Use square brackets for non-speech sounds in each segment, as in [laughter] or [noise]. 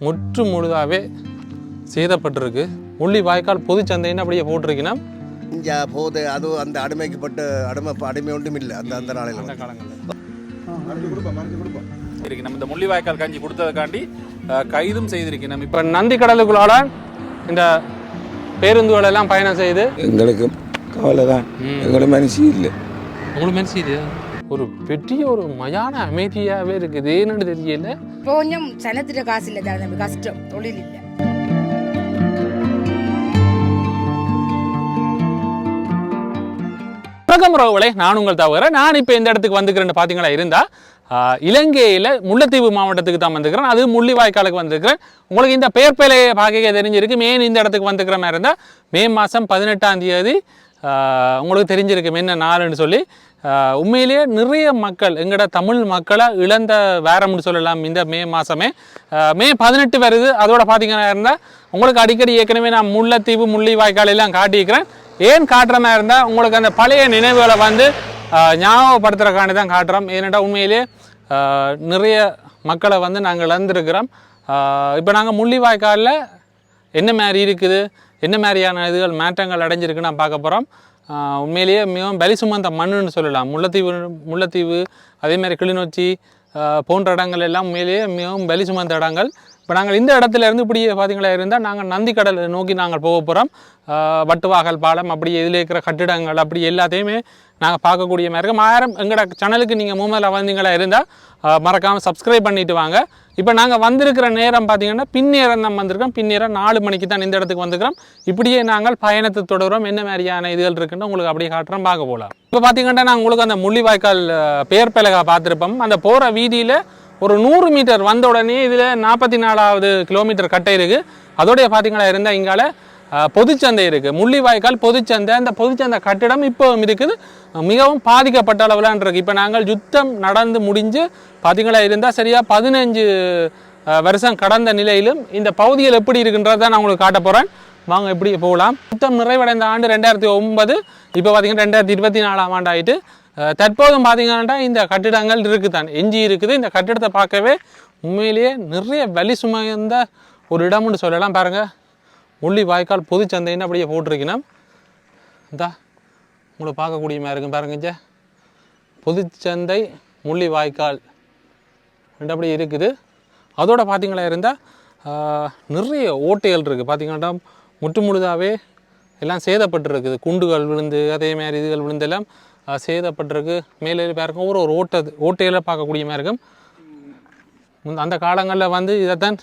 முற்று முழுதாகவே சேதப்பட்டிருக்கு முள்ளி வாய்க்கால் பொதுச்சந்தைன்னு அப்படியே போட்டிருக்கீங்கன்னா இஞ்சா போது அது அந்த அடிமைக்கப்பட்ட அடிமை அடிமை ஒன்றும் இல்லை அந்த அந்த நாளையில் அந்த காலங்களில். இருக்கு நம்ம இந்த முள்ளிவாய்க்கால் கஞ்சி கொடுத்ததுக்காண்டி கைதும் செய்திருக்கு. நம்ம இப்போ நந்தி கடலுக்குள்ளால இந்த பேருந்துகள் எல்லாம் பயணம் செய்து எங்களுக்கு கவலை தான் எங்களுக்கு மனசு இல்லை. உங்களுக்கு மனசு இது ஒரு பெரிய ஒரு மயான அமைதியாகவே இருக்குது. ஏன்னு தெரியல. கொஞ்சம் சனத்திட்ட காசு இல்லை தம்பி கஷ்டம் தொழில் இல்லை. வணக்கம் ரோவலே நான் உங்கள் தவிர நான் இப்போ இந்த இடத்துக்கு வந்துக்கிறேன்னு பார்த்தீங்களா இருந்தா ஆஹ், இலங்கையில முல்லைத்தீவு மாவட்டத்துக்கு தான் வந்துக்கிறேன் அது முள்ளிவாய்க்காலுக்கு வந்திருக்கிறேன். உங்களுக்கு இந்த பெயர் பிழையை பார்க்க தெரிஞ்சிருக்கு. மெயின் இந்த இடத்துக்கு வந்துக்கிற மாதிரி இருந்தால் மே மாதம் பதினெட்டாம் தேதி உங்களுக்கு தெரிஞ்சிருக்கும் என்ன நாளுன்னு சொல்லி உண்மையிலேயே நிறைய மக்கள் எங்கட தமிழ் மக்களை இழந்த வேரம்னு சொல்லலாம் இந்த மே மாதமே மே பதினெட்டு வருது. அதோட பார்த்தீங்கன்னா இருந்தால் உங்களுக்கு அடிக்கடி ஏற்கனவே நான் முல்லைத்தீவு முள்ளி எல்லாம் காட்டியிருக்கிறேன். ஏன் காட்டுறனா இருந்தால் உங்களுக்கு அந்த பழைய நினைவுகளை வந்து ஞாபகப்படுத்துறக்காண்டி தான் காட்டுறோம். ஏன்னாட்டா உண்மையிலே நிறைய மக்களை வந்து நாங்கள் இழந்திருக்கிறோம். இப்போ நாங்கள் முள்ளிவாய்க்காலில் என்ன மாதிரி இருக்குது? என்ன மாதிரியான இதுகள் மாற்றங்கள் அடைஞ்சிருக்குன்னு நான் பார்க்க போகிறோம் உண்மையிலேயே மிகவும் பலி சுமந்த மண்ணுன்னு சொல்லலாம். முல்லைத்தீவு முல்லைத்தீவு அதேமாதிரி கிளிநொச்சி போன்ற இடங்கள் எல்லாம் உண்மையிலேயே மிகவும் பலி சுமந்த இடங்கள். இப்போ நாங்கள் இந்த இடத்துல இருந்து இப்படி பார்த்தீங்களா இருந்தால் நாங்கள் நந்திக்கடல் நோக்கி நாங்கள் போக போகிறோம் வட்டுவாகல் பாலம் அப்படி இதில் இருக்கிற கட்டிடங்கள் அப்படி எல்லாத்தையுமே நாங்கள் பார்க்கக்கூடிய மாதிரி இருக்கும். ஆயிரம் எங்களோட சேனலுக்கு நீங்கள் மூமெல்லாம் வந்தீங்களா இருந்தால் மறக்காமல் சப்ஸ்கிரைப் பண்ணிட்டு வாங்க. இப்போ நாங்கள் வந்திருக்கிற நேரம் பார்த்தீங்கன்னா பின்னேரம் தான் வந்திருக்கோம். பின்னேரம் நாலு மணிக்கு தான் இந்த இடத்துக்கு வந்துக்கிறோம் இப்படியே நாங்கள் பயணத்தை தொடர்கிறோம் என்ன மாதிரியான இதுகள் இருக்குன்னு உங்களுக்கு அப்படியே காட்டுறோம். பார்க்க போகலாம் இப்போ பார்த்தீங்கன்னா நான் உங்களுக்கு அந்த முள்ளிவாய்க்கால் பெயர் பலகா பார்த்துருப்போம். அந்த போகிற வீதியில் ஒரு நூறு மீட்டர் வந்த உடனே இதில் நாற்பத்தி நாலாவது கிலோமீட்டர் கட்டை இருக்குது அதோடைய பார்த்தீங்களா இருந்தால் இங்கால பொதுச்சந்தை இருக்குது முள்ளிவாய்க்கால் பொதுச்சந்தை அந்த பொதுச்சந்தை கட்டிடம் இப்போவும் இருக்குது. மிகவும் பாதிக்கப்பட்ட அளவிலான் இருக்குது இப்போ நாங்கள் யுத்தம் நடந்து முடிஞ்சு பார்த்தீங்களா இருந்தால் சரியாக பதினஞ்சு வருஷம் கடந்த நிலையிலும் இந்த பகுதிகள் எப்படி இருக்குன்றதை நான் உங்களுக்கு காட்ட போகிறேன் வாங்க எப்படி போகலாம். யுத்தம் நிறைவடைந்த ஆண்டு ரெண்டாயிரத்தி ஒன்பது. இப்போ பார்த்தீங்கன்னா ரெண்டாயிரத்தி இருபத்தி நாலாம் ஆண்டு ஆயிட்டு தற்போதும் பார்த்தீங்கன்னா இந்த கட்டிடங்கள் இருக்குதான். எஞ்சி இருக்குது. இந்த கட்டிடத்தை பார்க்கவே உண்மையிலேயே நிறைய வலி சுமந்த ஒரு இடம்னு சொல்லலாம் பாருங்கள் முள்ளி வாய்க்கால் பொதுச்சந்தைன்னு அப்படியே போட்டிருக்கணும் இந்தா உங்களை பார்க்கக்கூடிய மாதிரி இருக்கும். பாருங்க பொதுச்சந்தை முள்ளி வாய்க்கால் ரெண்டு அப்படி இருக்குது. அதோட பார்த்திங்களா இருந்தால் நிறைய ஓட்டைகள் இருக்குது பார்த்திங்கன்னா முற்று முழுதாகவே எல்லாம் சேதப்பட்டிருக்குது. குண்டுகள் விழுந்து அதே மாதிரி இதுகள் விழுந்து எல்லாம் சேதப்பட்டிருக்கு. மேலே பாருங்க ஒரு ஒரு ஓட்டது ஓட்டைகளை பார்க்கக்கூடிய மாதிரி இருக்கும். அந்த காலங்களில் வந்து இதைத்தான்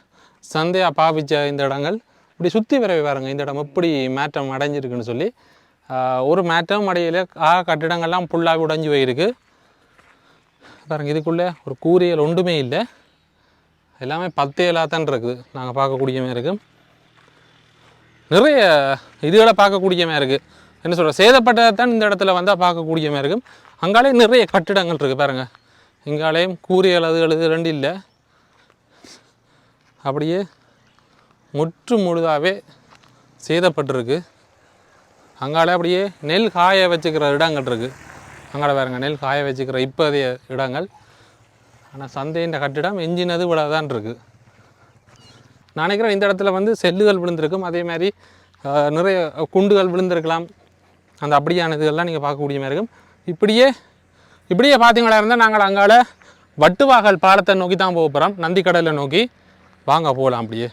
சந்தையாக பாவிச்ச இந்த இடங்கள். இப்படி சுற்றி விரைவி பாருங்கள் இந்த இடம் எப்படி மாற்றம் அடைஞ்சிருக்குன்னு சொல்லி. ஒரு மாற்றம் அடையில ஆ கட்டிடங்கள்லாம் ஃபுல்லாக உடைஞ்சு போயிருக்கு. பாருங்கள் இதுக்குள்ளே ஒரு கூரியல் ஒன்றுமே இல்லை. எல்லாமே பத்தேலாக தான் இருக்குது நாங்கள் பார்க்கக்கூடிய மாதிரி இருக்கும் நிறைய இதுகளை பார்க்கக்கூடிய மாதிரி இருக்குது என்ன சொல்கிற சேதப்பட்டதை தான் இந்த இடத்துல வந்தால் பார்க்கக்கூடிய மாதிரி இருக்கும் அங்காலே நிறைய கட்டிடங்கள் இருக்குது பாருங்கள் இங்காலேயும் கூரியல் அதுகள் இது ரெண்டு இல்லை. அப்படியே முற்று முழுதாகவே சேதப்பட்டிருக்கு. அங்கால அப்படியே நெல் காய வச்சுக்கிற இடங்கள் இருக்குது அங்கால பாருங்க நெல் காய வச்சுக்கிற இப்போதைய இடங்கள். ஆனால் சந்தையின் கட்டிடம் எஞ்சினது இவ்வளோ தான் இருக்குது நான் நினைக்கிறேன் இந்த இடத்துல வந்து செல்லுகள் விழுந்திருக்கும். அதே மாதிரி நிறைய குண்டுகள் விழுந்திருக்கலாம். அந்த அப்படியான இதுகள்லாம் நீங்கள் பார்க்கக்கூடிய மாதிரி இருக்கும். இப்படியே இப்படியே பார்த்தீங்களா இருந்தால் நாங்கள் அங்கால வட்டுவாகல் பாலத்தை நோக்கி தான் போக போகிறோம் நந்திக்கடலை நோக்கி. வாங்க போகலாம் அப்படியே.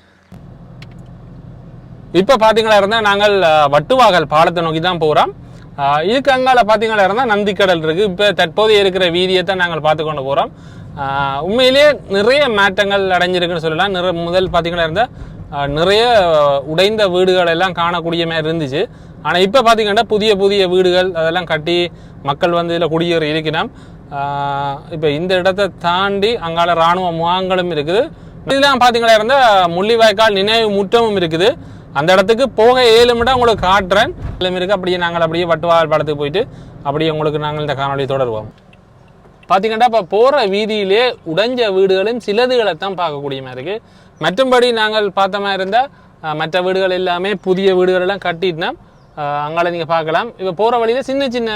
இப்போ பார்த்தீங்களா இருந்தால் நாங்கள் வட்டுவாகல் பாலத்தை நோக்கி தான் போகிறோம் இதுக்கு அங்கால பார்த்தீங்களா இருந்தால் நந்திக்கடல் இருக்குது இப்போ தற்போதைய இருக்கிற வீதியை தான் நாங்கள் பார்த்து கொண்டு போகிறோம் உண்மையிலேயே நிறைய மாற்றங்கள் அடைஞ்சிருக்குன்னு சொல்லலாம். நிற முதல் பார்த்தீங்களா இருந்தால் நிறைய உடைந்த வீடுகள் எல்லாம் காணக்கூடிய மாதிரி இருந்துச்சு. ஆனால் இப்போ பார்த்தீங்கன்னா புதிய புதிய வீடுகள் அதெல்லாம் கட்டி மக்கள் வந்து இதில் குடியேறி இருக்கணும் இப்போ இந்த இடத்தை தாண்டி அங்கால இராணுவ முகாம்களும் இருக்குது. இதெல்லாம் பார்த்தீங்களா இருந்தால் முள்ளிவாய்க்கால் நினைவு முற்றமும் இருக்குது. அந்த இடத்துக்கு போக ஏழு மட்டும் உங்களுக்கு காட்டுறேன். எல்லாம் இருக்குது அப்படியே நாங்கள் அப்படியே வட்டுவாள் படத்துக்கு போயிட்டு அப்படியே உங்களுக்கு நாங்கள் இந்த காணொலி தொடருவோம். பார்த்தீங்கன்னா இப்போ போகிற வீதியிலே உடைஞ்ச வீடுகளும் சிலதுகளை தான் பார்க்கக்கூடிய மாதிரி இருக்குது மற்றும்படி நாங்கள் பார்த்த மாதிரி இருந்தால் மற்ற வீடுகள் எல்லாமே புதிய வீடுகள் எல்லாம் கட்டிட்டுனா அங்கால நீங்கள் பார்க்கலாம். இப்போ போகிற வழியில் சின்ன சின்ன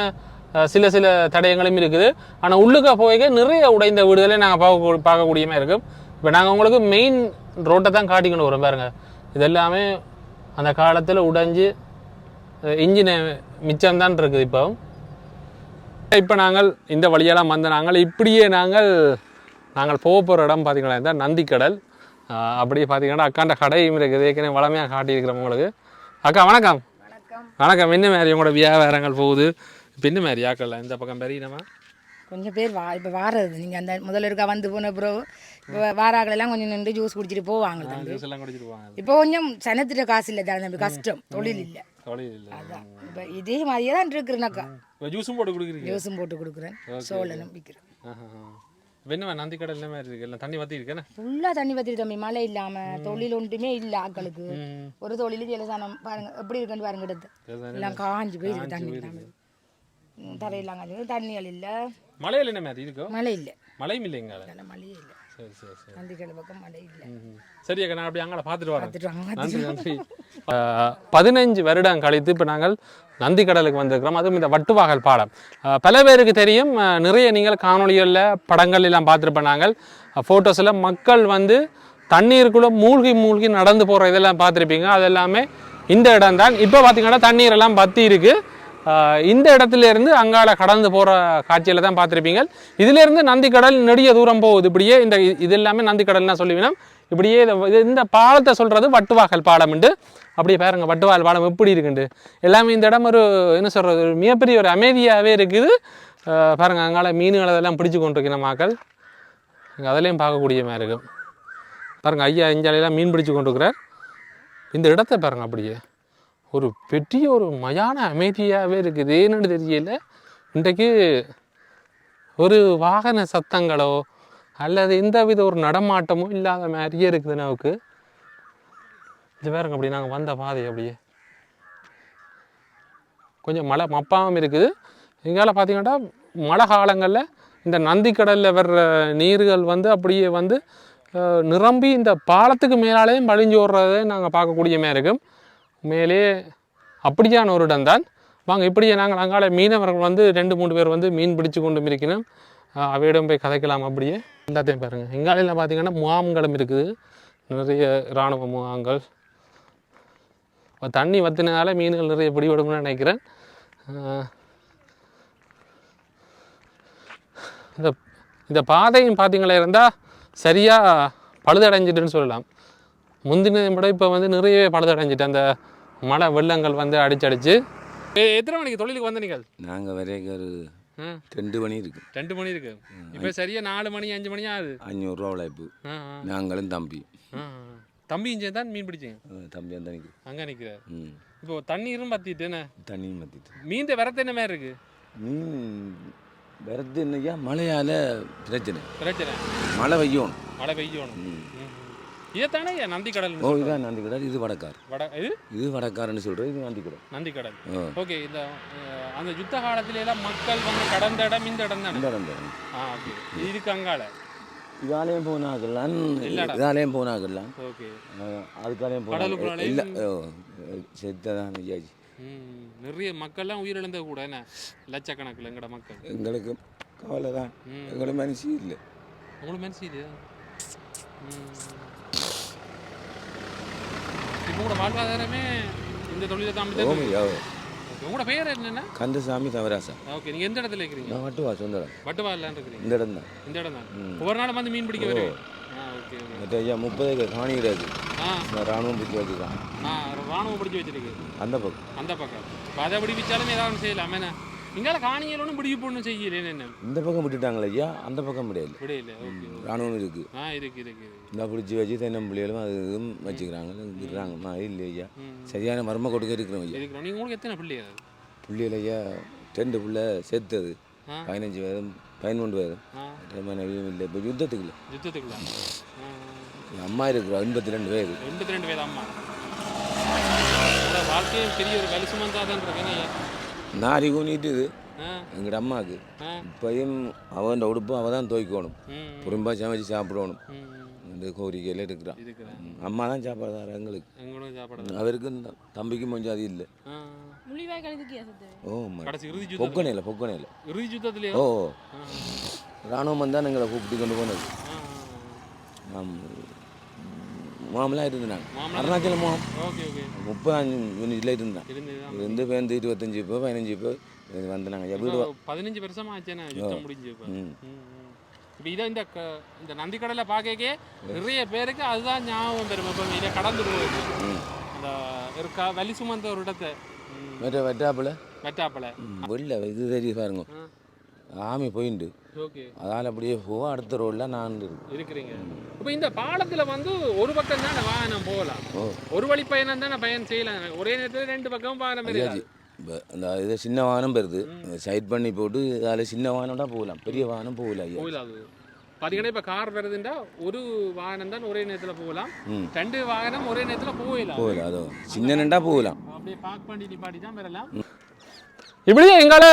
சில சில தடயங்களும் இருக்குது. ஆனால் உள்ளுக்க போய்க்க நிறைய உடைந்த வீடுகளே நாங்கள் பார்க்க பார்க்கக்கூடிய மாதிரி இருக்கும். இப்போ நாங்கள் உங்களுக்கு மெயின் ரோட்டை தான் காட்டிக்கொண்டு வரும் பாருங்கள் இதெல்லாமே அந்த காலத்தில் உடைஞ்சு இன்ஜின் மிச்சம்தான் இருக்குது இப்போ. இப்போ நாங்கள் இந்த வழியெல்லாம் வந்த நாங்கள் இப்படியே நாங்கள் நாங்கள் போக போகிற இடம் பார்த்தீங்கன்னா இந்த நந்திக்கடல். ஆஹ் அப்படியே பார்த்தீங்கன்னா அக்காண்ட கடையும் இருக்குது ஏற்கனவே வளமையாக காட்டியிருக்கிறோம் உங்களுக்கு. அக்கா வணக்கம். வணக்கம். வணக்கம். என்ன மாதிரி உங்களோட வியாபாரங்கள் போகுது? இப்போ என்ன மாதிரி ஆக்கல இந்த பக்கம் பெரியனமா கொஞ்சம் பேர் வா இப்போ வாரது. நீங்கள் அந்த முதல்ல இருக்கா வந்து போன பிறகு இப்போ வாராக்கள் எல்லாம் கொஞ்சம் நின்று ஜூஸ் குடிச்சிட்டு போவாங்க இப்போ கொஞ்சம் சனத்திட்ட காசு இல்லை தானே தம்பி கஷ்டம். தொழில் இல்லை. அதான். இப்போ இதே மாதிரியே தான் இருக்கிறேனாக்கா ஜூஸும் போட்டு கொடுக்குறீங்க. ஜூஸும் போட்டு கொடுக்குறேன். சோழனும் விற்கிறேன் என்ன நந்திக்கடல் என்ன மாதிரி இருக்கு? எல்லாம் தண்ணி வத்தி இருக்கேன்னு ஃபுல்லாக தண்ணி வத்திட்டு தம்பி மழை இல்லாமல் தொழில் ஒன்றுமே இல்லை ஆக்களுக்கு ஒரு தொழில் ஜலசானம் பாருங்க எப்படி இருக்குன்னு பாருங்க எடுத்து எல்லாம் காஞ்சு போயிருக்கு தண்ணி தரையெல்லாம் காஞ்சு தண்ணிகள் இல்லை. மலையில் என்ன மாதிரி இருக்கோ மழை இல்லை. மழையும் இல்லைங்க மழையே இல்லை. சரி சரி சரி. நந்திக்கடை பக்கம் மழை இல்லை. சரி அக்கா நான் அப்படி அங்கே பார்த்துட்டு வரேன். நன்றி நன்றி. பதினஞ்சு வருடம் கழித்து இப்போ நாங்கள் நந்தி கடலுக்கு வந்திருக்கிறோம். அதுவும் இந்த வட்டுவாகல் பாலம். ஆஹ், பல பேருக்கு தெரியும். நிறைய நீங்கள் காணொளிகளில் படங்கள் எல்லாம் பார்த்துருப்போம் நாங்கள். ஃபோட்டோஸில் மக்கள் வந்து தண்ணீருக்குள்ளே மூழ்கி மூழ்கி நடந்து போகிற இதெல்லாம் பார்த்துருப்பீங்க. அது எல்லாமே இந்த இடம் தான் இப்போ பார்த்தீங்கன்னா தண்ணீர் எல்லாம் பத்தி இருக்கு. ஆஹ், இந்த இடத்துல இருந்து அங்கால கடந்து போகிற காட்சியில் தான் பார்த்துருப்பீங்க. இதிலிருந்து நந்திக்கடல் நெடிய தூரம் போகுது. இப்படியே இந்த இது எல்லாமே நந்திக்கடல் தான் சொல்லுவீங்கன்னா இப்படியே இது- இந்த பாலத்தை சொல்கிறது வட்டுவாகல் பாலம்ண்டு அப்படியே பாருங்க வட்டுவாகல் பாலம் எப்படி இருக்குண்டு. எல்லாமே இந்த இடம் ஒரு என்ன சொல்கிறது ஒரு மிகப்பெரிய ஒரு அமைதியாகவே இருக்குது. பாருங்கள் அங்கால மீன்கள் அதெல்லாம் பிடிச்சு கொண்டிருக்கிற மக்கள். இங்கே அதிலையும் பார்க்கக்கூடிய மாதிரி இருக்கும் பாருங்க ஐயா இஞ்சாலையெல்லாம் மீன் பிடிச்சு கொண்டிருக்கிறார். இந்த இடத்த பாருங்கள் அப்படியே. ஒரு பெரிய ஒரு மயான அமைதியாகவே இருக்குது. ஏன்னு தெரியல. இன்றைக்கு ஒரு வாகன சத்தங்களோ அல்லது எந்த வித ஒரு நடமாட்டமோ இல்லாத மாதிரியே இருக்குது நமக்கு இது பாருங்க அப்படி நாங்கள் வந்த பாதை அப்படியே. கொஞ்சம் மழை மப்பாவும் இருக்குது. எங்களால் பார்த்தீங்கன்னா மழை காலங்களில் இந்த நந்திக்கடலில் வர்ற நீர்கள் வந்து அப்படியே வந்து நிரம்பி இந்த பாலத்துக்கு மேலாலேயும் பழிஞ்சு ஓடுறதை நாங்கள் பார்க்கக்கூடிய மாதிரி இருக்கும். மேலே அப்படியான ஒரு இடம்தான். வாங்க இப்படியே நாங்கள் அங்கால மீனவர்கள் வந்து ரெண்டு மூணு பேர் வந்து மீன் பிடிச்சு கொண்டு இருக்கணும். அவையிடம் போய் கதைக்கலாம் அப்படியே. எல்லாத்தையும் பாருங்கள் எங்காலையில் பார்த்தீங்கன்னா முகாம்களும் இருக்குது. நிறைய இராணுவ முகாம்கள். தண்ணி வத்தினால மீன்கள் நிறைய பிடிபடும்னு நினைக்கிறேன். இந்த இந்த பாதையும் பார்த்தீங்களா இருந்தால் சரியாக பழுதடைஞ்சிட்டுன்னு சொல்லலாம். முந்தினதை விட இப்போ வந்து நிறையவே பழுதடைஞ்சிட்டு அந்த மழை வெள்ளங்கள் வந்து அடிச்சடிச்சு. எத்தனை மணிக்கு தொழிலுக்கு வந்த நீங்கள்? நாங்கள் வரைக்கும் ஒரு ரெண்டு மணி இருக்கு. ரெண்டு மணி இருக்கு. இப்போ சரியா நாலு மணி அஞ்சு மணி ஆகுது? அஞ்சூறுரூவா உழைப்பு. நாங்களும் தம்பி. ஆ, ஆ. தம்பி இங்கே தான் மீன் பிடிச்சிங்க? தம்பி அந்த நிற்கும் அங்கே நிற்கிறார் இப்போ தண்ணீரும் பற்றிட்டுன்னு தண்ணியும் மத்திட்டு மீன் வரத்து என்ன மாதிரி இருக்கு? மீன் வரது என்னையா மழையால் பிரச்சனை. பிரச்சனை. மழை பெய்யும் மழை பெய்யணும். இதைத்தானே நந்தி கடல் ஓ இதான் நந்தி கடல் இது வடக்கார். வட இது? இது வடக்காரன்னு சொல்கிறேன் இது நந்தி கடல் நந்தி கடல். ஓகே இந்த அந்த யுத்த காலத்துல எல்லாம் மக்கள் வந்து கடந்த இடம் இந்த இடம் தானே? இந்த இடம் தான். ஆ ஓகே. இதுக்கு அங்கால? இதாலேயும் இல்லடா. இதாலேயும் போனாகலாம் ஓகே. அதுக்காலையும் கடலுக்குள்ளாலையும் இல்லை செத்ததான் ம் நிறைய மக்கள்லாம் உயிரிழந்த கூட என்ன? லட்சக்கணக்கில் எங்கட மக்கள். எங்களுக்கு கவலை தான் ம். எங்களுக்கு மனசு இல்லை. உங்களுக்கு மனசு இப்போ உங்களோட வாழ்வாதாரமே இந்த தொழிலை தான் தான். ஓமையா உங்களோட பெயர் என்னென்ன கந்தசாமி தவராசா. ஓகே நீங்கள் எந்த இடத்துல இருக்கிறீங்க? நான் மட்டும் வா சொந்த இடம் வட்டுவாரில் இருக்கிறீங்க? இந்த இடம் தான். இந்த இடம் தான். ஒவ்வொரு நாளும் வந்து மீன் பிடிக்க ஆ ஓகே மற்ற ஐயா முப்பது ஏக்கர் காணி கிடையாது. ராணுவம் பிடிச்சி வச்சுருக்கான் ராணுவம் பிடிச்சி வச்சிருக்கு அந்த பக்கம். அந்த பக்கம். அதை பிடிச்சாலும் ஏதாவது செய்யலாம் என்ன? இங்கால காணிகள் ஒன்றும் ஒன்றும் செய்யல என்ன? இந்த பக்கம் விட்டுட்டாங்களே ஐயா அந்த பக்கம் விடையில. ஓகே ராணுவம் இருக்குது ஆ இருக்கு இருக்கு இருக்கு. இந்த பிடிச்சி வச்சு தென்னம்பிள்ளைகளும் அது இதுவும் வச்சுக்கிறாங்க. விடுறாங்கம்மா இல்லை ஐயா. சரியான மர்ம கொடுக்க இருக்கிறோம் ஐயா. இருக்கிறோம். நீங்கள் உங்களுக்கு எத்தனை பிள்ளையா புள்ளியில் ஐயா ரெண்டு புள்ள சேர்த்தது. பதினஞ்சு பேரும் பதினொன்று பேரும். மனைவியும் இல்லை. இப்போ யுத்தத்துக்கு இல்லை யுத்தத்துக்குள்ள என் அம்மா இருக்கிற எண்பத்தி ரெண்டு பேர். எண்பத்தி ரெண்டு வயது அம்மா வாழ்க்கையும் பெரிய ஒரு வலி சுமந்தாதான் இருக்கு என்ன ஐயா? நாரி கூனிட்டுது. ஆ. எங்கட அம்மாவுக்கு இப்பயும் அவன் உடுப்பு அவள் தான் துவைக்கணும் புறம்பா சமைச்சு சாப்பிடணும். இந்த கோரிக்கையில் இருக்கிறான் அம்மா தான் சாப்பிட்றாரு எங்களுக்கு. எங்களும் சாப்பிட அவருக்கு இந்த தம்பிக்கும் கொஞ்சம் அது இல்லை. ஓ பொக்கனையில் பொக்கனையில். ஓ ராணுவம் தான் எங்களை கூப்பிட்டு கொண்டு போனது. ஆ நாம் முகாம்லாம் இருந்தாங்க அருணாச்சல முகாம் ஓகே ஓகே. முப்பதாஞ்சு யூனிட்ல இருந்தான். இருந்து பேருந்து இருபத்தஞ்சி இப்போ பதினஞ்சு இப்போ வந்தாங்க வா- பதினஞ்சு வருஷமா ஆச்சேண்ணே யுத்தம் முடிஞ்சு இப்போ. இதை இந்த இந்த நந்திக்கடலை பார்க்கக்கே நிறைய பேருக்கு அதுதான் ஞாபகம் பெறும் இப்போ இதை கடந்து போகுது அந்த இருக்கா வலி சுமந்த ஒரு இடத்தை. மற்ற வெட்டாப்புல? வெட்டாப்பலை. வெளில இது தெரிய பாருங்க. ஆமி போயிண்டு. அதால் அப்படியே போக அடுத்த ரோடில் நான் இருக்கு இருக்கிறீங்க. இப்போ இந்த பாலத்துல வந்து ஒரு பக்கம் தானே வாகனம் போகலாம்? ஒரு வழி பயணம் தானே பயணம் செய்யலாம்? ஒரே நேரத்தில் ரெண்டு பக்கம் வாகனம் இருக்காது. இப்போ அந்த இது சின்ன வாகனம் பெறுது. சைட் பண்ணி போட்டு அதில் சின்ன வாகனம் தான் போகலாம். பெரிய வாகனம் போகல ஐயா பார்த்தீங்கன்னா இப்போ கார் வருதுண்டா ஒரு வாகனம் தான் ஒரே நேரத்தில் போகலாம். ரெண்டு வாகனம் ஒரே நேரத்தில் போகலாம் போகல அதோ. சின்ன நண்டா போகலாம். அப்படியே பார்க் பண்ணி நிப்பாட்டி தான் வரலாம் இப்படியே எங்கால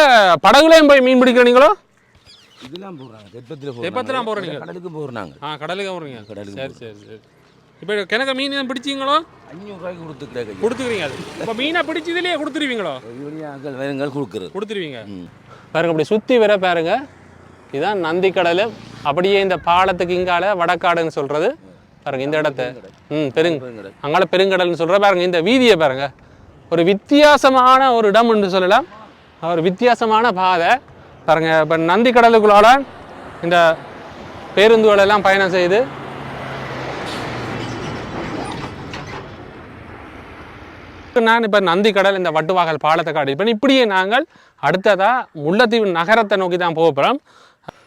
படகுலையும் போய் மீன் பிடிக்கிறீங்களோ? இதெல்லாம் போடுறாங்க. தெப்பத்தில் தெப்பத்துலாம் போடுறீங்க? கடலுக்கு போடுறாங்க. ஆ கடலுக்கு போகிறீங்க கடலுக்கு சரி சரி சரி. இப்போ கிணக்க மீன் பிடிச்சிங்களோ? அஞ்சூறுரூவாய்க்கு கொடுத்து கிடையாது கொடுத்துக்கிறீங்க அது. இப்போ மீனை பிடிச்சதுலேயே கொடுத்துருவீங்களோ? ஆக்கள் வேறுங்கள் கொடுக்குறது? கொடுத்துருவீங்க. பாருங்க அப்படி சுற்றி வர பாருங்க. இதுதான் நந்தி கடல் அப்படியே இந்த பாலத்துக்கு இங்கால வடக்காடுன்னு சொல்றது. பாருங்க இந்த இடத்த. ம் பெருங் பெருங்கடல். அங்கால பெருங்கடல்னு சொல்ற பாருங்க இந்த வீதியை பாருங்க. ஒரு வித்தியாசமான ஒரு இடம் என்று சொல்லலாம். ஒரு வித்தியாசமான பாதை. பாருங்க இப்போ நந்தி கடலுக்குள்ளால இந்த பேருந்துகள் எல்லாம் பயணம் செய்து நான் இப்போ நந்தி கடல் இந்த வட்டுவாகல் பாலத்தை காட்டியிருப்பேன் இப்படியே நாங்கள் அடுத்ததா முல்லைத்தீவு நகரத்தை நோக்கி தான் போக போகிறோம்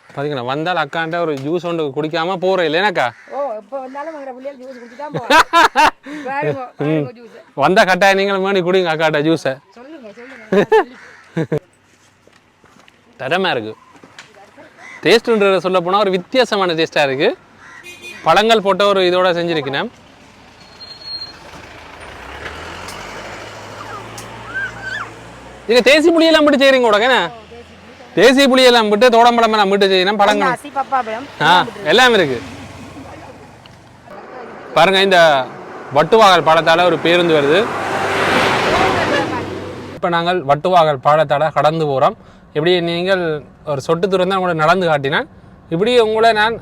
பார்த்தீங்களா வந்தால் அக்காண்ட ஒரு ஜூஸ் ஒன்று குடிக்காம போகிறேன் இல்லைனாக்கா ஓ இப்போ வந்தாலும் எங்களை பிள்ளைகள் ஜூஸ் குடிச்சு தான் போவோம் பாருங்க பாருங்க ஜூஸ் வந்த கட்டாயம் நீங்களும் வேணி குடிங்க அக்காட்ட ஜூஸை [laughs] தரமாக இருக்கு. டேஸ்ட்டுன்றத சொல்ல போனால் ஒரு வித்தியாசமான டேஸ்ட்டாக இருக்குது பழங்கள் போட்ட ஒரு இதோட செஞ்சுருக்கேன் இது தேசி புளியெல்லாம் விட்டு செய்கிறீங்க உடனே? தேசி புளியெல்லாம் விட்டு தோடம்பழம் எல்லாம் விட்டு செய்யணும் பழங்கள் ஆ எல்லாம் இருக்கு. பாருங்க இந்த வட்டுவாகல் பாலத்தால் ஒரு பேருந்து வருது. இப்போ நாங்கள் வட்டுவாகல் பாலத்தால் கடந்து போகிறோம் இப்படி நீங்கள் ஒரு சொட்டு தூரம் தான் உங்களை நடந்து காட்டினேன் இப்படி உங்களை நான்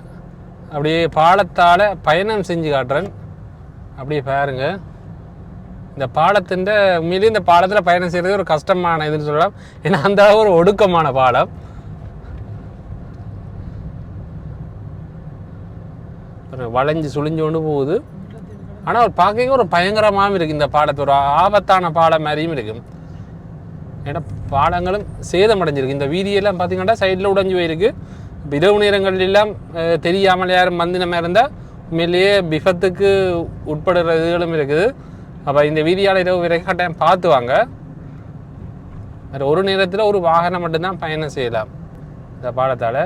அப்படியே பாலத்தால் பயணம் செஞ்சு காட்டுறேன். அப்படியே பாருங்க. இந்த பாலத்தின் உண்மையிலேயே இந்த பாலத்தில் பயணம் செய்கிறது ஒரு கஷ்டமான இதுன்னு சொல்லலாம். ஏன்னா அந்த அளவு ஒரு ஒடுக்கமான பாலம். ஒரு வளைஞ்சு சுழிஞ்சு கொண்டு போகுது. ஆனால் ஒரு பார்க்க ஒரு பயங்கரமாகவும் இருக்குது இந்த பாலத்து. ஒரு ஆபத்தான பாலம் மாதிரியும் இருக்குது ஏன்னா பாலங்களும் சேதமடைஞ்சிருக்கு. இந்த வீதியெல்லாம் பார்த்தீங்கன்னா சைடில் உடைஞ்சு போயிருக்கு. இரவு நேரங்கள் எல்லாம் தெரியாமல் யாரும் வந்து நம்ம இருந்தால் உண்மையிலேயே விபத்துக்கு உட்படுற இதுகளும் இருக்குது. அப்போ இந்த வீதியால் இரவு வரைக்கும் டைம் பார்த்து வாங்க. ஒரு நேரத்தில் ஒரு வாகனம் மட்டும்தான் பயணம் செய்யலாம். இந்த பாலத்தால்.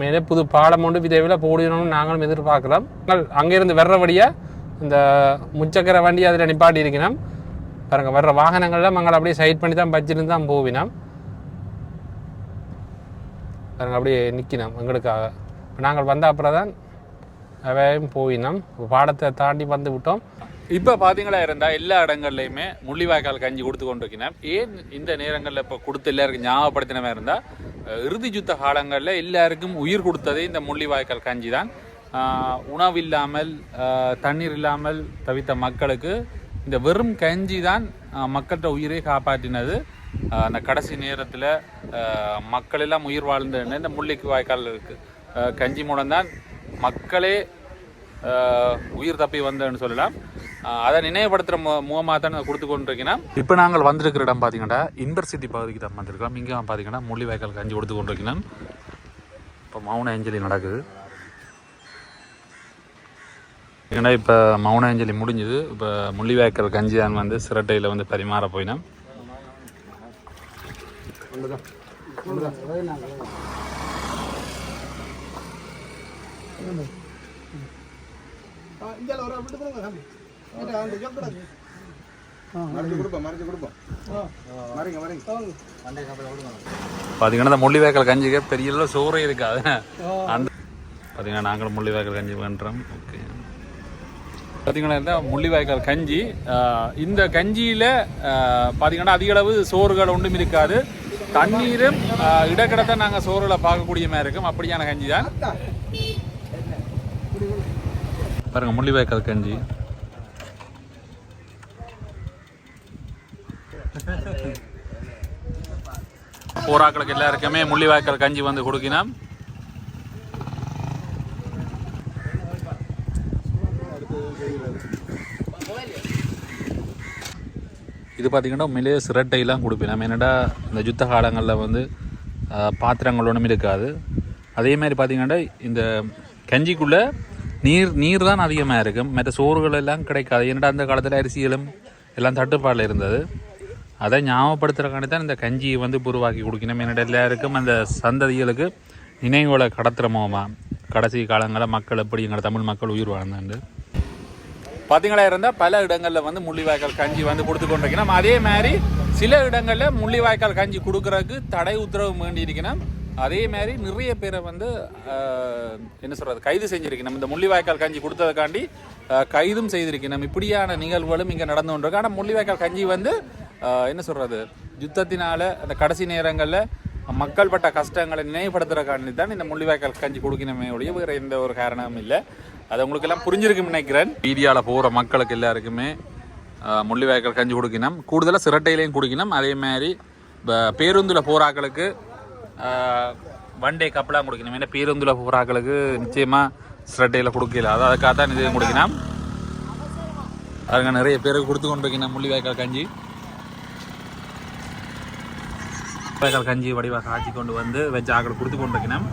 மேலே புது பாலம் ஒன்று விரைவில் போடணும்னு நாங்களும் எதிர்பார்க்குறோம். அங்கேருந்து வர்ற வழியாக இந்த முச்சக்கர வண்டி அதில் நிப்பாட்டி இருக்கணும் பாருங்க வர்ற வாகனங்கள்லாம் நாங்கள் அப்படியே சைட் பண்ணி தான் பட்ஜெட்டு தான் போவினோம். பாருங்க அப்படியே நிற்கினோம் எங்களுக்காக. இப்போ நாங்கள் வந்த அப்புறம் தான் அவையும் போயினோம் பாடத்தை தாண்டி வந்து விட்டோம். இப்போ பார்த்தீங்களா இருந்தால் எல்லா இடங்கள்லையுமே முள்ளிவாய்க்கால் கஞ்சி கொடுத்து கொண்டிருக்கிறேன் ஏன் இந்த நேரங்களில் இப்போ கொடுத்து எல்லாருக்கும் ஞாபகப்படுத்தினமே இருந்தால் இறுதி யுத்த காலங்களில் எல்லாருக்கும் உயிர் கொடுத்ததே இந்த முள்ளிவாய்க்கால் கஞ்சி தான் உணவு உணவில்லாமல் தண்ணீர் இல்லாமல் தவித்த மக்களுக்கு இந்த வெறும் கஞ்சி தான் மக்கள்கிட்ட உயிரை காப்பாற்றினது. அந்த கடைசி நேரத்தில் மக்கள் எல்லாம் உயிர் வாழ்ந்த இந்த முள்ளிக்கு வாய்க்கால் இருக்குது கஞ்சி மூலம்தான் மக்களே உயிர் தப்பி வந்தேன்னு சொல்லலாம். அதை நினைவுபடுத்துகிற மு முகமாக தான் கொடுத்து கொண்டிருக்கேன் இப்போ நாங்கள் வந்திருக்கிற இடம் பார்த்தீங்கன்னா யூனிவர்சிட்டி பகுதிக்கு தான் வந்திருக்கோம் இங்கே பார்த்தீங்கன்னா முள்ளி வாய்க்கால் கஞ்சி கொடுத்து கொண்டிருக்கேன் இப்போ மௌன அஞ்சலி நடக்குது. ஏன்னா இப்போ மௌன அஞ்சலி முடிஞ்சுது. இப்போ முள்ளிவாய்க்கல் கஞ்சி தான் வந்து சிரட்டையில் வந்து பரிமாற போயினோம் பார்த்தீங்கன்னா இந்த முள்ளிவாய்க்கால் கஞ்சிக்கு பெரிய அளவு சோறே இருக்காது. அந்த பார்த்தீங்கன்னா நாங்களும் முள்ளிவாய்க்கல் கஞ்சி பண்ணுறோம் ஓகே பார்த்தீங்கன்னா இந்த முள்ளிவாய்க்கால் கஞ்சி. இந்த கஞ்சியில் பார்த்தீங்கன்னா அதிகளவு சோறுகள் ஒன்றும் இருக்காது. தண்ணீரும் இடக்கிடத்தை இடக்கிடத்த நாங்கள் சோறுகளை பார்க்கக்கூடிய மாதிரி இருக்கும். அப்படியான கஞ்சி தான். பாருங்கள் முள்ளிவாய்க்கால் கஞ்சி. போராக்களுக்கு எல்லாருக்குமே முள்ளிவாய்க்கால் கஞ்சி வந்து கொடுக்கினோம். பார்த்திங்கன்னா உண்மையிலேயே சிரட்டையெல்லாம் கொடுப்பேன். நம்ம என்னடா இந்த யுத்த காலங்களில் வந்து பாத்திரங்கள் ஒன்றும் இருக்காது அதே மாதிரி பார்த்திங்கன்னா இந்த கஞ்சிக்குள்ளே நீர் நீர் தான் அதிகமாக இருக்கும். மற்ற சோறுகள் எல்லாம் கிடைக்காது. என்னடா அந்த காலத்தில் அரிசிகளும் எல்லாம் தட்டுப்பாடில் இருந்தது. அதை ஞாபகப்படுத்துறக்காண்டி தான் இந்த கஞ்சியை வந்து உருவாக்கி கொடுக்கணும். என்னடா எல்லாருக்கும் அந்த சந்ததிகளுக்கு நினைவுகளை கடத்துறமோமா கடைசி காலங்களில் மக்கள் எப்படி எங்களை தமிழ் மக்கள் உயிர் வாழ்ந்தாண்டு பார்த்தீங்களா இருந்தால் பல இடங்களில் வந்து முள்ளிவாய்க்கால் கஞ்சி வந்து கொடுத்து கொண்டிருக்கணும். அதே மாதிரி சில இடங்களில் முள்ளிவாய்க்கால் கஞ்சி கொடுக்குறதுக்கு தடை உத்தரவு வேண்டி இருக்கணும் அதே மாதிரி நிறைய பேரை வந்து என்ன சொல்கிறது கைது செஞ்சிருக்கணும். இந்த முள்ளிவாய்க்கால் கஞ்சி கொடுத்ததுக்காண்டி கைதும் கைதும் செய்திருக்கணும். இப்படியான நிகழ்வுகளும் இங்கே நடந்து கொண்டிருக்கு. ஆனால் முள்ளிவாய்க்கால் கஞ்சி வந்து என்ன சொல்கிறது யுத்தத்தினால் அந்த கடைசி நேரங்களில் மக்கள் பட்ட கஷ்டங்களை நினைவுபடுத்துறதுக்காண்டி தான் இந்த முள்ளிவாய்க்கால் கஞ்சி கொடுக்கணுமே ஒழிய வேறு எந்த ஒரு காரணமும் இல்லை. அது உங்களுக்கு எல்லாம் புரிஞ்சிருக்குன்னு நினைக்கிறேன். வீடியாவில் போகிற மக்களுக்கு எல்லாருக்குமே முள்ளிவாய்க்கால் கஞ்சி கொடுக்கணும். கூடுதலாக சிரட்டையிலையும் குடிக்கணும். அதே மாதிரி பேருந்தில் போகிறாக்களுக்கு ஒன் டே கப்பலாக கொடுக்கணும். ஏன்னா பேருந்தில் போகிறாக்களுக்கு நிச்சயமாக சிரட்டையில் கொடுக்கல. அதாவது அதுக்காக தான் இது குடிக்கணும். அதுங்க நிறைய பேருக்கு கொடுத்து கொண்டு இருக்கணும் முள்ளிவாய்க்கால் கஞ்சி. முள்ளிவாய்க்கால் கஞ்சி வடிவாக காய்ச்சி கொண்டு வந்து வச்சு ஆக்களை கொடுத்து கொண்டு வைக்கணும்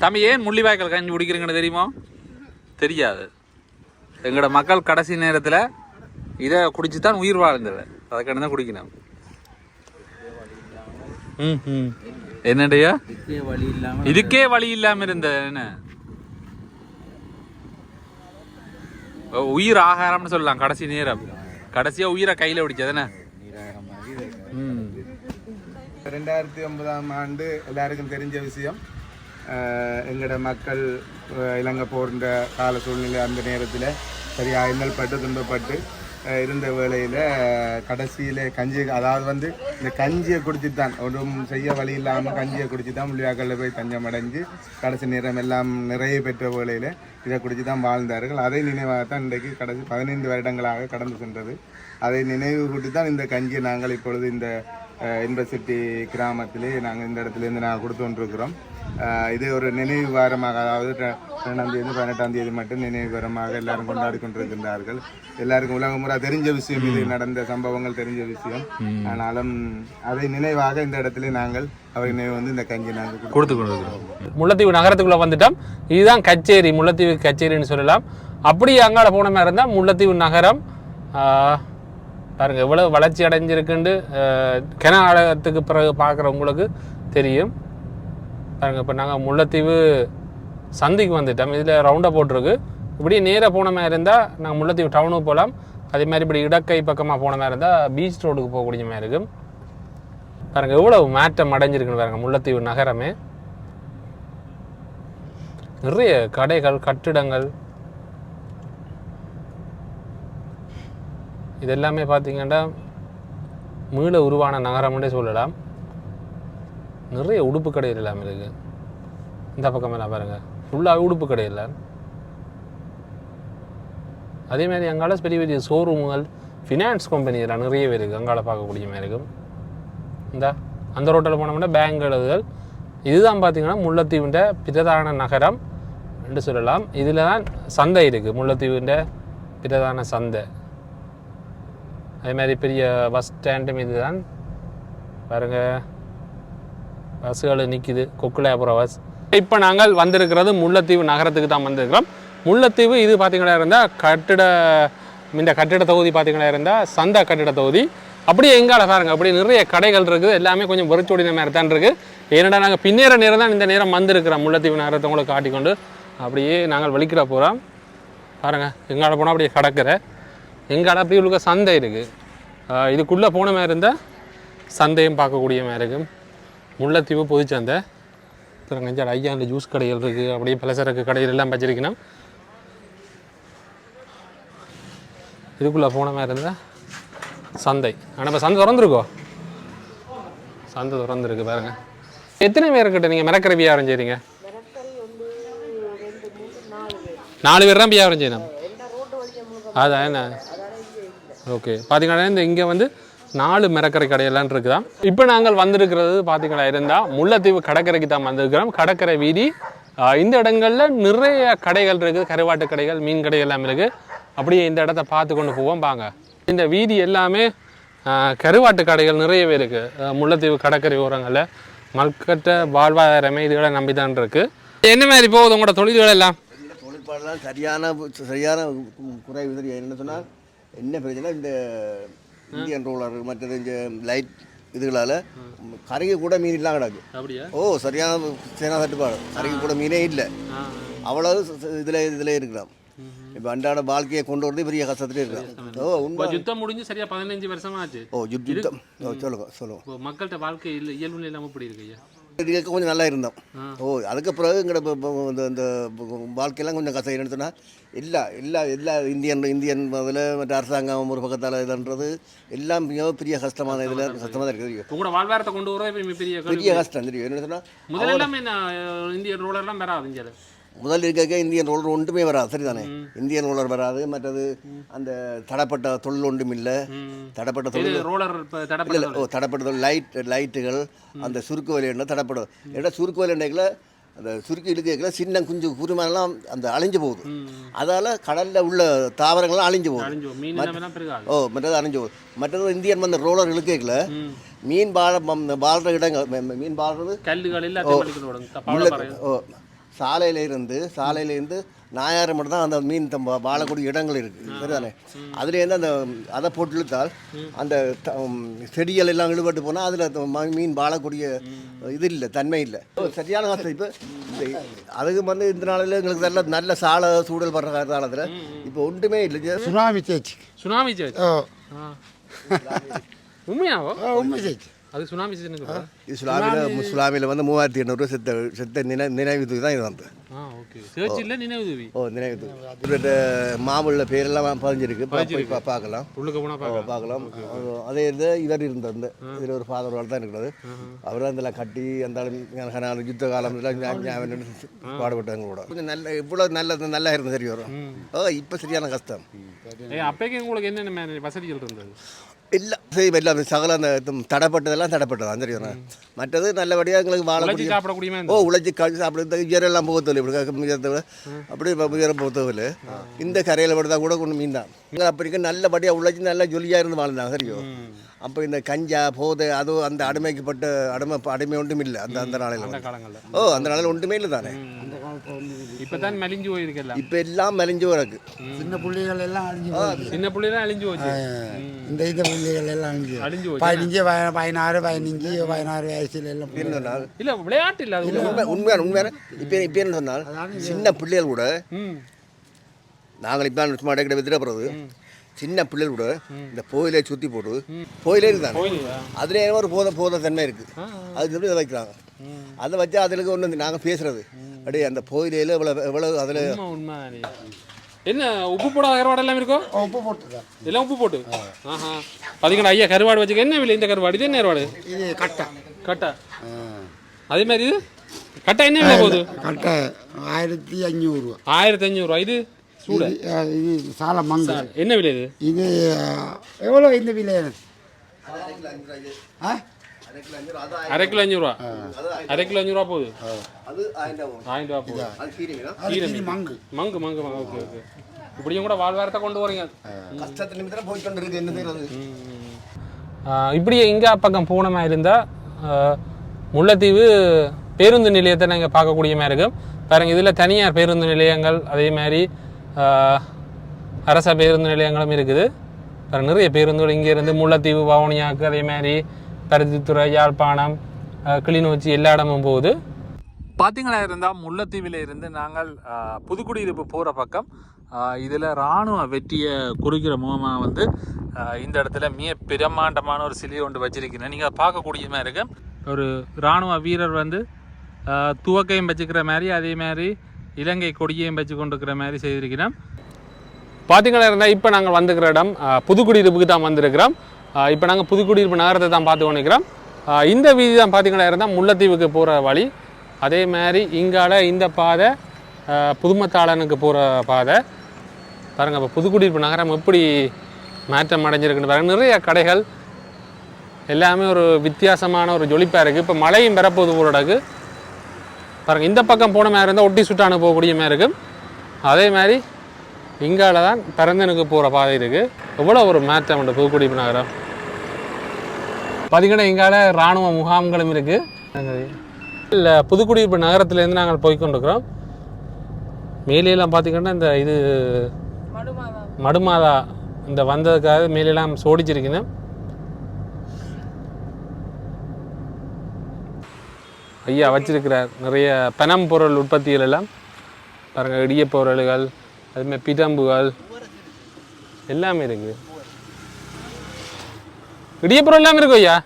தம்பி ஏன் முள்ளிவாய்க்கால் கஞ்சி குடிக்கிறீங்கன்னு தெரியுமா? தெரியாது. எங்களோட மக்கள் கடைசி நேரத்தில் இதை குடிச்சு தான் உயிர் வாழ்ந்தது அதுக்காண்டி தான் குடிக்கணும். ம் ம். என்னடையா? இல்லாமல் இதுக்கே வழி இல்லாம இருந்த என்ன? உயிர் ஆகாரம்னு சொல்லலாம் கடைசி நேரம். கடைசியா உயிரை கையில பிடிச்சதுன்னு ம். ரெண்டாயிரத்தி ஒன்பதாம் ஆண்டு எல்லாருக்கும் தெரிஞ்ச விஷயம். எங்களோட மக்கள் இலங்கை போன்ற கால சூழ்நிலை அந்த நேரத்தில் சரியா இன்னல் பட்டு துன்பப்பட்டு இருந்த வேளையில் கடைசியில் கஞ்சி அதாவது வந்து இந்த கஞ்சியை குடிச்சு தான் ஒன்றும் செய்ய வழி இல்லாமல் கஞ்சியை குடிச்சு தான் முள்ளிவாக்கல்ல போய் தஞ்சம் அடைஞ்சு கடைசி நேரம் எல்லாம் நிறைய பெற்ற வேளையில் இதை குடிச்சு தான் வாழ்ந்தார்கள். அதை நினைவாகத்தான் இன்றைக்கு கடைசி பதினைந்து வருடங்களாக கடந்து சென்றது. அதை நினைவு கூட்டி தான் இந்த கஞ்சியை நாங்கள் இப்பொழுது இந்த இன்பசிட்டி கிராமத்திலே நாங்கள் இந்த இடத்துலேருந்து நாங்கள் கொடுத்து கொண்டிருக்கிறோம். அஹ், இது ஒரு நினைவு வாரமாக அதாவது ரெண்டாம் தேதி பதினெட்டாம் தேதி மட்டும் நினைவு வாரமாக எல்லாரும் கொண்டாடி கொண்டிருக்கின்றார்கள். எல்லாருக்கும் உலகம் முறை தெரிஞ்ச விஷயம் இது நடந்த சம்பவங்கள் தெரிஞ்ச விஷயம். ஆனாலும் அதை நினைவாக இந்த இடத்துல நாங்கள் அவை நினைவு வந்து இந்த கஞ்சி நாங்கள் கொடுத்து கொடுத்து கொண்டு முல்லைத்தீவு நகரத்துக்குள்ள வந்துட்டோம். இதுதான் கச்சேரி முல்லைத்தீவு கச்சேரின்னு சொல்லலாம். அப்படி அங்கால போன மாதிரி இருந்தால் முல்லைத்தீவு நகரம் பாருங்கள் பாருங்க வளர்ச்சி அடைஞ்சிருக்குன்னு ஆஹ், கனகாலத்துக்கு பிறகு பார்க்குறவங்களுக்கு தெரியும். பாருங்க இப்போ நாங்கள் முல்லைத்தீவு சந்திக்கு வந்துட்டோம். இதில் ரவுண்டாக போட்டிருக்கு. இப்படி நேராக போன மாதிரி இருந்தால் நாங்கள் முல்லைத்தீவு டவுனுக்கு போகலாம் அதே மாதிரி இப்படி இடக்கை பக்கமாக போன மாதிரி இருந்தால் பீச் ரோடுக்கு போகக்கூடிய மாதிரி இருக்கும். பாருங்க எவ்வளோ மாற்றம் அடைஞ்சிருக்குன்னு பாருங்கள் முல்லைத்தீவு நகரமே. நிறைய கடைகள் கட்டிடங்கள் இது எல்லாமே பார்த்திங்கன்னா மீள உருவான நகரம்னே சொல்லலாம். நிறைய உடுப்பு கடைகள் எல்லாம் இருக்குது இந்த பக்கம் எல்லாம் பாருங்கள் ஃபுல்லாக உடுப்பு கடையில் அதே மாதிரி அங்கால பெரிய பெரிய ஷோரூம்கள் ஃபினான்ஸ் கம்பெனி எல்லாம் நிறையவே இருக்குது அங்கால பார்க்கக்கூடிய மாதிரி இருக்கும். இந்த அந்த ரோட்டில் போனோம்னா பேங்க் இதுதான் பார்த்தீங்கன்னா முல்லைத்தீவுன்ற பிரதான நகரம் என்று சொல்லலாம். இதில் தான் சந்தை இருக்குது முல்லைத்தீவுன்ற பிரதான சந்தை. அதே மாதிரி பெரிய பஸ் ஸ்டாண்டும் இதுதான் பாருங்க. பஸ்ஸுகள் நிற்கிது கொக்குலாபுரம் பஸ் இப்போ நாங்கள் வந்திருக்கிறது முல்லைத்தீவு நகரத்துக்கு தான் வந்திருக்கிறோம். முல்லைத்தீவு இது பார்த்திங்களா இருந்தால் கட்டிட இந்த கட்டிட தொகுதி பார்த்தீங்கன்னா இருந்தால் சந்தா கட்டிட தொகுதி. அப்படியே எங்கால பாருங்க. அப்படியே நிறைய கடைகள் இருக்குது. எல்லாமே கொஞ்சம் வெறிச்சோடின மாதிரி தான் இருக்குது ஏன்னா நாங்கள் பின்னேற நேரம் தான் இந்த நேரம் வந்திருக்கிறோம். முல்லைத்தீவு நகரத்தை உங்களுக்கு காட்டிக்கொண்டு. அப்படியே நாங்கள் வலிக்கிற போகிறோம் பாருங்கள் எங்கால போனால் அப்படியே கடற்கரை எங்கால அப்படியே உள்ள சந்தை இருக்குது இதுக்குள்ளே போன மாதிரி இருந்தால் சந்தையும் பார்க்கக்கூடிய மாதிரி இருக்கும். முல்லைத்தீவு பொதுச்சந்தை. கஞ்சாடு ஐயாண்டு ஜூஸ் கடைகள் இருக்குது அப்படியே பலசரக்கு கடைகள் எல்லாம் வச்சிருக்கணும். இதுக்குள்ளே போன மாதிரி இருந்தால் சந்தை. ஆனால் இப்போ சந்தை திறந்துருக்கோ? சந்தை திறந்துருக்கு பாருங்க. எத்தனை பேர் கிட்ட நீங்கள் மிரக்கரை வியாபாரம் செய்றீங்க? நாலு பேர் தான் வியாபாரம் செய்யணும். அதான் என்ன? ஓகே. பார்த்தீங்கன்னா இந்த இங்கே வந்து நாலு மிரக்கரை கடையெல்லாம் இருக்குதா இப்போ நாங்கள் வந்திருக்கிறது பார்த்தீங்களா இருந்தால் முல்லைத்தீவு கடற்கரைக்கு தான் வந்திருக்கிறோம். கடற்கரை வீதி இந்த இடங்களில் நிறைய கடைகள் இருக்குது கருவாட்டு கடைகள் மீன் கடைகள் எல்லாமே இருக்குது அப்படியே இந்த இடத்த பார்த்து கொண்டு போவோம் பாங்க இந்த வீதி எல்லாமே கருவாட்டு கடைகள் நிறையவே இருக்குது முல்லைத்தீவு கடற்கரை ஓரங்களில். மல்கட்ட வாழ்வாதாரமே இதுகளை நம்பி தான் இருக்குது என்ன மாதிரி போகுது உங்களோட தொழில்கள் எல்லாம்? தொழிற்பாடெல்லாம் சரியான சரியான குறைவு என்ன சொன்னால் என்ன பிரச்சனை இந்த இந்தியன் ரோலர் மற்றது இந்த லைட் இதுகளால் கரைக்கு கூட மீன் இல்லாம கிடக்கு ஓ சரியான சேனா தட்டுப்பாடு. கரைக்கு கூட மீனே இல்லை. அவ்வளவு இதில் இதில் இருக்கலாம். இப்போ அன்றாட வாழ்க்கையை கொண்டு வரது பெரிய கஷ்டத்துல இருக்கலாம். ஓ உண்மை. யுத்தம் முடிஞ்சு சரியா பதினஞ்சு வருஷமா ஆச்சு ஓ யுத் யுத்தம். சொல்லுங்க சொல்லுங்க. மக்கள்கிட்ட வாழ்க்கை இல்லை இயல்பு இல்லாமல் இப்படி இருக்கு ஐயா இதுக்கு கொஞ்சம் நல்லா இருந்தோம். ஓ அதுக்கு பிறகு இப்ப இந்த வாழ்க்கையெல்லாம் கொஞ்சம் என்னன்னு சொன்னால் எல்லா எல்லா எல்லா இந்தியன் இந்தியன் அதில் மற்ற அரசாங்கம் ஒரு பக்கத்தால் இதுன்றது எல்லாம் பெரிய கஷ்டமான இதில் கஷ்டமாக தான் இருக்குது. உங்களோட வாழ்வாரத்தை கொண்டு வர பெரிய. பெரிய கஷ்டம் தெரியும்? என்ன சொன்னால் முதல்ல எல்லாமே என்ன இந்திய ரோலர்லாம் வராது முதல் இருக்க இந்தியன் ரோலர் ஒன்றுமே வராது சரிதானே? இந்தியன் ரோலர் வராது மற்றது அந்த தடப்பட்ட தொழில் ஒன்றும் இல்லை. தடப்பட்ட தொழில் ரோலர் இல்லை ஓ தடப்படுதல் லைட் லைட்டுகள் அந்த சுருக்கு வலையண்டா தடப்படும் ஏன்னா சுருக்கு வலையண்டைகளை அந்த சுருக்கு இழுக்கைகளை சின்ன குஞ்சு குருமெல்லாம் அந்த அழிஞ்சு போகுது. அதால் கடலில் உள்ள தாவரங்கள்லாம் அழிஞ்சு போகுது. ஓ மற்றது அழிஞ்சு போகுது. மற்றது இந்தியன் வந்து ரோலர் இழுக்கைகளை மீன் வாழ வாழ்கிற இடங்கள் மீன் வாழ்றது கல்லுகள் ஓ சாலையில இருந்து சாலையில இருந்து நாயாறு மட்டும் தான் அந்த மீன் தம் வாழக்கூடிய இடங்கள் இருக்குது சரிதானே? அதுலேருந்து அந்த அதை போட்டு இழுத்தால் அந்த செடிகள் எல்லாம் இழுபட்டு போனால் அதில் மீன் வாழக்கூடிய இது இல்லை தன்மை இல்லை. சரியான கஷ்டம் இப்போ இந்த அதுக்கு வந்து இந்த நாளில் எங்களுக்கு நல்ல நல்ல சாலை சூழல் படுற காலத்தில் இப்போ ஒன்றுமே இல்லை. சுனாமி சேச்சு. சுனாமி சேச்சு. உண்மையாவோ? உண்மை சேச்சு. அது சுனாமி சேச்சுன்னு இது சுலாமியில் சுலாமியில் வந்து மூவாயிரத்தி எண்ணூறு செத்த செத்த நினை நினைவு தான் இது வந்து ஆ ஓகே சேர்ச் இல்லை நினைவுதவி? ஓ நினைவு இவர்கிட்ட மாமல்ல பேரெல்லாம் பதிஞ்சிருக்கு பார்க்கலாம். உள்ளுக்கு போனால் பார்க்கலாம். அது- இது இவர் இருந்தார். இந்த இதில் ஒரு ஃபாதர் தான் இருக்கிறது அவர் அந்த கட்டி அந்த ஆளு யுத்த காலம் பாடுபட்டவங்களோட கொஞ்சம் நல்ல இவ்வளோ நல்ல நல்லா இருந்தது சரி வரும். ஓ இப்போ சரியான கஷ்டம். அப்போக்கே உங்களுக்கு என்னென்ன வசதிகள் இருந்தது? சகல அந்த இது தடைப்பட்டதெல்லாம் தடைப்பட்டதான் தெரியும்? மற்றது நல்லபடியாக எங்களுக்கு வாழ சாப்பிடக்கூடியமே ஓ உழைச்சி கழிச்சு சாப்பிடுறது உயரெல்லாம் போகத்தில்லை இப்படி அப்படி உயரம் போகத்தில்லை இந்த கரையில் விடுதா கூட கொண்டு மீன் தான். எங்களை அப்படி நல்லபடியாக உழைச்சி நல்லா ஜொலியாக இருந்து வாழ்ந்தாங்க சரியோ அப்போ இந்த கஞ்சா போதை அது அந்த அடிமைக்கப்பட்ட அடிமை அடிமை ஒன்றும் இல்லை. அந்த அந்த நாளையில் அந்த காலங்களில். ஓ அந்த நாளில் ஒன்றுமே இல்லை தானே? இப்போ தான் மெலிஞ்சு போயிருக்கெல்லாம் இப்போ எல்லாம் மெலிஞ்சு வரக்கு சின்ன பிள்ளைகள் எல்லாம் அழிஞ்சு போச்சு சின்ன பிள்ளை தான் அழிஞ்சு போச்சு. இந்த இந்த பிள்ளைகள் எல்லாம் அழிஞ்சு. அழிஞ்சு போச்சு. பதினஞ்சு பதினாறு பதினஞ்சு பதினாறு வயசுல எல்லாம் இல்லை விளையாட்டு இல்லை உண்மை. உண்மை உண்மையான உண்மையான இப்போ இப்போ என்ன சொன்னால்? சின்ன பிள்ளைகள் கூட ம். நாங்கள் இப்போ சும்மா இடைக்கிட்ட வித்துட போகிறது சின்ன பிள்ளைகள் கூட இந்த கோயிலை சுற்றி போட்டு கோயிலே இருக்குதானே கோயிலா அதுல ஒரு போத போத தன்மை இருக்குது அது சொல்லி அதை வைக்கிறாங்க? அதை வச்சு அதில் ஒன்று நாங்கள் பேசுறது. அப்படியே அந்த கோயிலையில் இவ்வளோ எவ்வளோ அதில் என்ன உப்பு போடாத கருவாடு எல்லாம் இருக்கோ? உப்பு போட்டுதான் எல்லாம் உப்பு போட்டு? ஆஹா. அதுக்கு ஐயா கருவாடு வச்சுக்க என்ன விலை இந்த கருவாடு? இது என்ன கருவாடு? இது கட்டை. கட்டை. அதே மாதிரி இது? கட்டை என்ன விலை போகுது? கட்டை ஆயிரத்தி அஞ்சூறு ஆயிரத்தி அஞ்சூறுரூவா இது? இது இது சால மங்க என்ன விலை இது? இது எவ்வளோ இந்த விலை ஆ அரை கிலோ அஞ்சூறுரூவா அரை கிலோ அஞ்சூறுரூவா போகுது. அது ஆயிரம் ரூபா போகுது. மங்கு மங்கு மங்கு மங்கு. Okay okay. இப்படியும் கூட வாழ்வாரத்தை கொண்டு வரீங்க கஷ்டத்து நிமித்தம் போய் கொண்டு இருக்கு என்ன செய்யறது? இப்படி இங்கே பக்கம் போனமா இருந்தால் முல்லைத்தீவு பேருந்து நிலையத்தை நாங்கள் பார்க்கக்கூடிய மாதிரி இருக்கும். பாருங்க இதில் தனியார் பேருந்து நிலையங்கள் அதே மாதிரி அரச பேருந்து நிலையங்களும் இருக்குது. பாருங்க நிறைய பேருந்துகள் இங்கேருந்து முல்லைத்தீவு வவுனியாவுக்கு அதே மாதிரி பருத்தித்துறை யாழ்ப்பாணம் கிளிநொச்சி எல்லா இடமும் போகுது. பார்த்தீங்களா இருந்தால் முல்லைத்தீவில் இருந்து நாங்கள் புதுக்குடியிருப்பு போகிற பக்கம் இதில் இராணுவ வெற்றியை குறிக்கிற முகமாக வந்து இந்த இடத்துல மிக பிரம்மாண்டமான ஒரு சிலையை ஒன்று வச்சிருக்கிறேன். நீங்கள் பார்க்கக்கூடிய மாதிரி இருக்கு. ஒரு இராணுவ வீரர் வந்து துவக்கையும் வச்சுக்கிற மாதிரி அதே மாதிரி இலங்கை கொடியையும் வச்சு கொண்டிருக்கிற மாதிரி செய்திருக்கிறோம் பார்த்தீங்களா இருந்தால் இப்போ நாங்கள் வந்துக்கிற இடம் புதுக்குடியிருப்புக்கு தான் வந்திருக்கிறோம். இப்போ நாங்கள் புதுக்குடியிருப்பு நகரத்தை தான் பார்த்து கொண்டிருக்கிறோம். இந்த வீதி தான் பார்த்தீங்கன்னா இருந்தால் முல்லைத்தீவுக்கு போகிற வழி. அதே மாதிரி இங்கால இந்த பாதை புதுமத்தாளனுக்கு போகிற பாதை. பாருங்கள் இப்போ புதுக்குடியிருப்பு நகரம் எப்படி மாற்றம் அடைஞ்சிருக்குன்னு பாருங்க. நிறைய கடைகள் எல்லாமே ஒரு வித்தியாசமான ஒரு ஜொலிப்பாக இருக்குது இப்போ மழையும் பெறப்போது ஊரடங்கு. பாருங்கள் இந்த பக்கம் போன மாதிரி இருந்தால் ஒட்டி சுட்டானு போகக்கூடிய மாதிரி இருக்கும். அதே மாதிரி இங்கால தான் பிறந்தனுக்கு போகிற பாதை இருக்குது எவ்வளோ ஒரு மாற்றம் உண்டு புதுக்குடியிருப்பு நகரம் பார்த்தீங்கன்னா இங்கால இராணுவ முகாம்களும் இருக்குது இல்லை புதுக்குடியிருப்பு நகரத்துலேருந்து நாங்கள் போய் கொண்டிருக்கிறோம் மேலேலாம் பார்த்தீங்கன்னா இந்த இது மடுமாதா. இந்த வந்ததுக்காக மேலெல்லாம் சோடிச்சிருக்கணும் ஐயா வச்சிருக்கிறார். நிறைய பனம் பொருள் உற்பத்திகள் எல்லாம். பாருங்கள் இடிய பொருள்கள் அதுமாதிரி பிதம்புகள். எல்லாமே இருக்குது. இடிய பொருள் எல்லாமே இருக்கும் ஐயா.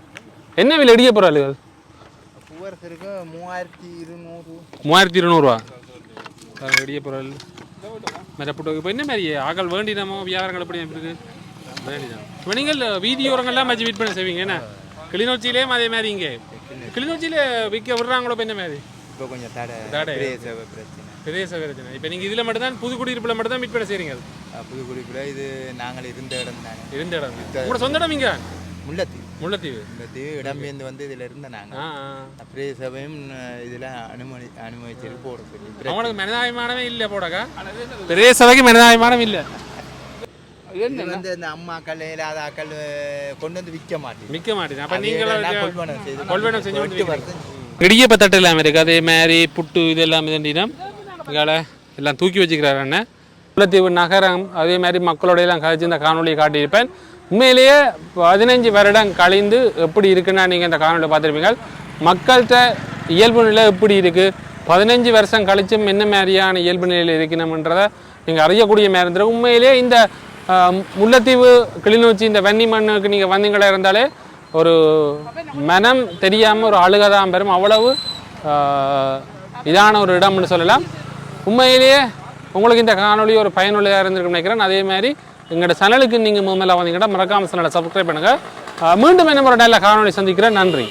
என்ன விலை இடிய பொருள்கள்? மூவாயிரத்தி இருநூறு இருநூறுவா இடிய பொருள். மெரப்புட்டு இப்போ என்ன மாதிரி ஆகல் வேண்டினமோ வியாபாரங்கள் எப்படி இருக்கு? வேண்டிதான் இப்போ நீங்கள் வீதியோரங்கள்லாம் வச்சு விற்பனை செய்வீங்க என்ன? கிளிநொச்சியிலேயும் அதே மாதிரி இங்கே. கிளிநொச்சியில் விற்க விடுறாங்களோ இப்போ என்ன மாதிரி? இப்போ கொஞ்சம் தடை தடை. பிரதேச பிரச்சனை. பிரதேச பிரச்சனை. இப்போ நீங்கள் இதில் மட்டும்தான் புதுக்குடியிருப்பில் மட்டும் தான் விற்பனை செய்கிறீங்க புதுக்குடிப்புல இது நாங்கள் இருந்த இடம் தானே. இருந்த இடம். உங்களோட சொந்த இடம் இங்கே முல்லைத்தீவு. முல்லைத்தீவு. முல்லைத்தீவு இடம்பெயர்ந்து வந்து இதில் இருந்த நாங்கள். பிரதேச சபையும் இதில் அனுமதி அனுமதிச்சு போட சொல்லி அவனுக்கு மனிதாபிமானமே இல்லை போடாக்கா? பெரிய சபைக்கு மனிதாபிமானம் இல்லை. வந்து இந்த அம்மாக்கள் கொண்டு வந்து விற்க விற்க அப்போ கொள்வனம் செஞ்சு இடியப்ப தட்டு இருக்குது அதே மாதிரி புட்டு இது எல்லாம் இதுண்டினா இங்கால எல்லாம் தூக்கி வச்சுக்கிறாரு அண்ணன். முல்லைத்தீவு நகரம் அதே மாதிரி மக்களோட எல்லாம் கழிச்சு இந்த காணொலியை காட்டியிருப்பேன். உண்மையிலேயே பதினஞ்சு வருடம் கழிந்து எப்படி இருக்குன்னா நீங்கள் இந்த காணொலியை பார்த்துருப்பீங்க. மக்கள்கிட்ட இயல்பு நிலை எப்படி இருக்குது பதினஞ்சு வருஷம் கழிச்சும் என்ன மாதிரியான இயல்பு நிலையில் இருக்கணும்ன்றதை நீங்கள் அறியக்கூடிய மாதிரி இருந்துரு உண்மையிலேயே இந்த முல்லைத்தீவு கிளிநொச்சி இந்த வன்னி மண்ணுக்கு நீங்கள் வந்தீங்களா இருந்தாலே ஒரு மனம் தெரியாமல் ஒரு அழுகதான் பெறும் அவ்வளவு இதான ஒரு இடம்னு சொல்லலாம். உண்மையிலேயே உங்களுக்கு இந்த காணொளி ஒரு பயனுள்ளதாக இருந்திருக்கும்னு நினைக்கிறேன். அதே மாதிரி எங்களோட சேனலுக்கு நீங்கள் முதல்ல வந்தீங்கன்னா மறக்காம சேனலை சப்ஸ்கிரைப் பண்ணுங்கள் மீண்டும் என்ன ஒரு நல்ல காணொளி சந்திக்கிறேன். நன்றி.